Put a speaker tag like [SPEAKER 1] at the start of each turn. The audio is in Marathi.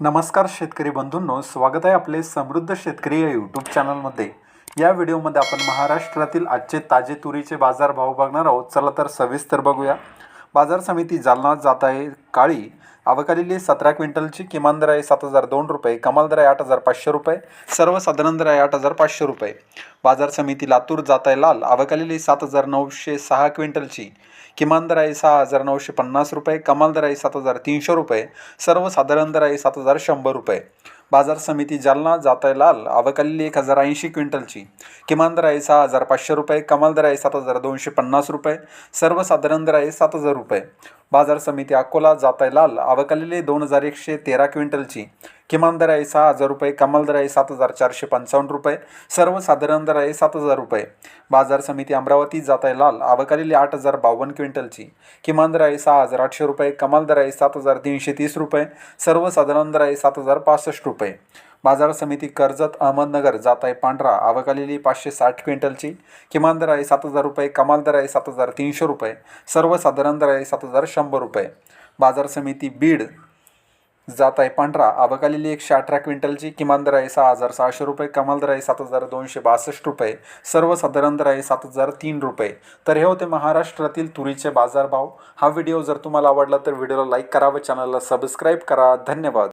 [SPEAKER 1] नमस्कार शेतकरी बंधूंनो स्वागत आहे आपले समृद्ध शेतकरी या यूट्यूब चॅनलमध्ये या व्हिडिओमध्ये आपण महाराष्ट्रातील आजचे ताजे तुरीचे बाजार भाव बघणार आहोत. चला तर सविस्तर बघूया. बाजार समिती जालना जात आहे काळी. अवकालेली सतरा क्विंटलची किमान दर आहे सात हजार दोन रुपये कमाल दर आहे आठ हजार पाचशे रुपये सर्वसाधारण दर आहे आठ हजार पाचशे रुपये. बाजार समिती लातूर जात आहे लाल. अवकालेली सात हजार नऊशे सहा क्विंटलची किमान दर आहे सहा हजार नऊशे पन्नास रुपये कमाल दर आहे सात हजार तीनशे रुपये सर्वसाधारण दर आहे सात हजार शंभर रुपये. बाजार समिती जालना जाताय लाल. आवकालेली एक हजार ऐंशी क्विंटलची. किमान दर आहे सहा हजार पाचशे रुपये कमाल दर आहे सात हजार दोनशे पन्नास रुपये सर्वसाधारण दर आहे सात हजार रुपये. बाजार समिती अकोला जाताय लाल. आवकालेली दोन हजार एकशे तेरा क्विंटलची. किमान दर आहे सहा हजार रुपये कमाल दर आहे सात हजार चारशे पंचावन्न रुपये सर्वसाधारण दर आहे सात हजार रुपये. बाजार समिती अमरावती जात आहे लाल आवकालेली आठ हजार बावन्न क्विंटलची. किमान दर आहे सहा हजार आठशे रुपये कमाल दर आहे सात हजार तीनशे तीस रुपये सर्वसाधारण दर आहे सात हजार पासष्ट रुपये. बाजार समिती कर्जत अहमदनगर जात आहे पांढरा आवकालेली पाचशे साठ क्विंटलची. किमान दर आहे सात हजार रुपये कमाल दर आहे सात हजार तीनशे रुपये सर्वसाधारण दर आहे सात हजार शंभर रुपये. बाजार समिती बीड जात आहे. पांढरा आवकालेली एकशे अठरा क्विंटलची किमान दर आहे सहा हजार सहाशे रुपये कमाल दर आहे सात हजार दोनशे बासष्ट रुपये सर्वसाधारण दर आहे सात हजार तीन रुपये. तर हे होते महाराष्ट्रातील तुरीचे बाजारभाव. हा व्हिडिओ जर तुम्हाला आवडला तर व्हिडिओला लाईक करा व चॅनलला सबस्क्राईब करा. धन्यवाद.